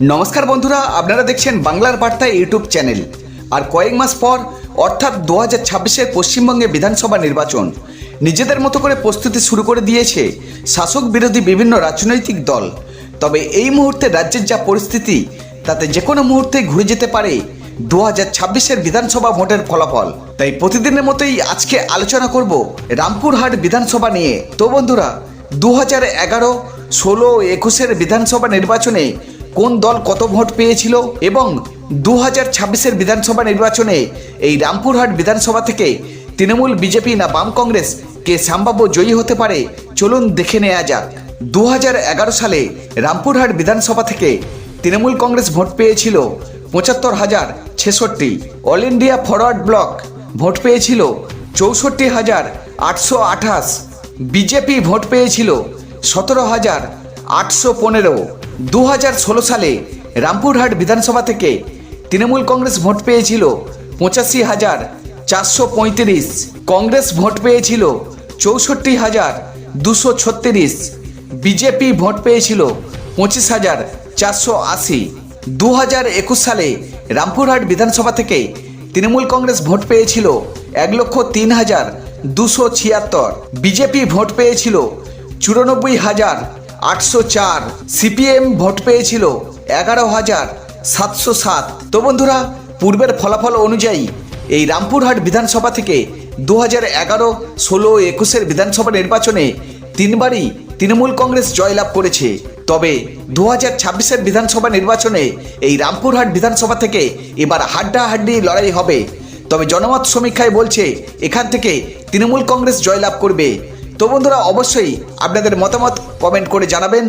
নমস্কার বন্ধুরা, আপনারা দেখছেন বাংলার বার্তা ইউটিউব চ্যানেল। আর কয়েক মাস পর, অর্থাৎ দু হাজার ছাব্বিশের পশ্চিমবঙ্গে বিধানসভা নির্বাচন, নিজেদের মতো করে প্রস্তুতি শুরু করে দিয়েছে শাসক বিরোধী বিভিন্ন রাজনৈতিক দল। তবে এই মুহূর্তে রাজ্যের যা পরিস্থিতি, তাতে যে কোনো মুহূর্তে ঘুরে যেতে পারে দু হাজার ছাব্বিশের বিধানসভা ভোটের ফলাফল। তাই প্রতিদিনের মতোই আজকে আলোচনা করব রামপুরহাট বিধানসভা নিয়ে। তো বন্ধুরা, দু হাজার এগারো, ষোলো একুশের বিধানসভা নির্বাচনে কোন দল কত ভোট পেয়েছিল এবং দু হাজার ছাব্বিশের বিধানসভা নির্বাচনে এই রামপুরহাট বিধানসভা থেকে তৃণমূল বিজেপি না বাম কংগ্রেস কে সম্ভাব্য জয়ী হতে পারে, চলুন দেখে নেওয়া যাক। দু হাজার এগারো সালে রামপুরহাট বিধানসভা থেকে তৃণমূল কংগ্রেস ভোট পেয়েছিল পঁচাত্তর হাজার ছেষট্টি। All India Forward Bloc vote পেয়েছিল চৌষট্টি হাজার আটশো আঠাশ। বিজেপি ভোট পেয়েছিল সতেরো হাজার আটশো পনেরো। দু হাজার ষোলো সালে রামপুরহাট বিধানসভা থেকে তৃণমূল কংগ্রেস ভোট পেয়েছিল পঁচাশি হাজার চারশো পঁয়ত্রিশ। কংগ্রেস ভোট পেয়েছিল চৌষট্টি হাজার দুশো ছত্রিশ। বিজেপি ভোট পেয়েছিল পঁচিশ হাজার চারশো আশি। দু হাজার একুশ সালে রামপুরহাট বিধানসভা থেকে তৃণমূল কংগ্রেস ভোট পেয়েছিল এক লক্ষ তিন হাজার দুশো ছিয়াত্তর। বিজেপি ভোট পেয়েছিল চুরানব্বই হাজার আটশো চার সিপিএম ভোট পেয়েছিল এগারো হাজার সাতশো সাত। তো বন্ধুরা, পূর্বের ফলাফল অনুযায়ী এই রামপুরহাট বিধানসভা থেকে দু হাজার এগারো ষোলো একুশের বিধানসভা নির্বাচনে তিনবারই তৃণমূল কংগ্রেস জয়লাভ করেছে। তবে দু হাজার ছাব্বিশের বিধানসভা নির্বাচনে এই রামপুরহাট বিধানসভা থেকে এবার হাড্ডাহাড্ডি লড়াই হবে। তবে জনমত সমীক্ষায় বলছে, এখান থেকে তৃণমূল কংগ্রেস জয়লাভ করবে। তো বন্ধুরা, অবশ্যই আপনাদের মতামত কমেন্ট করে জানাবেন।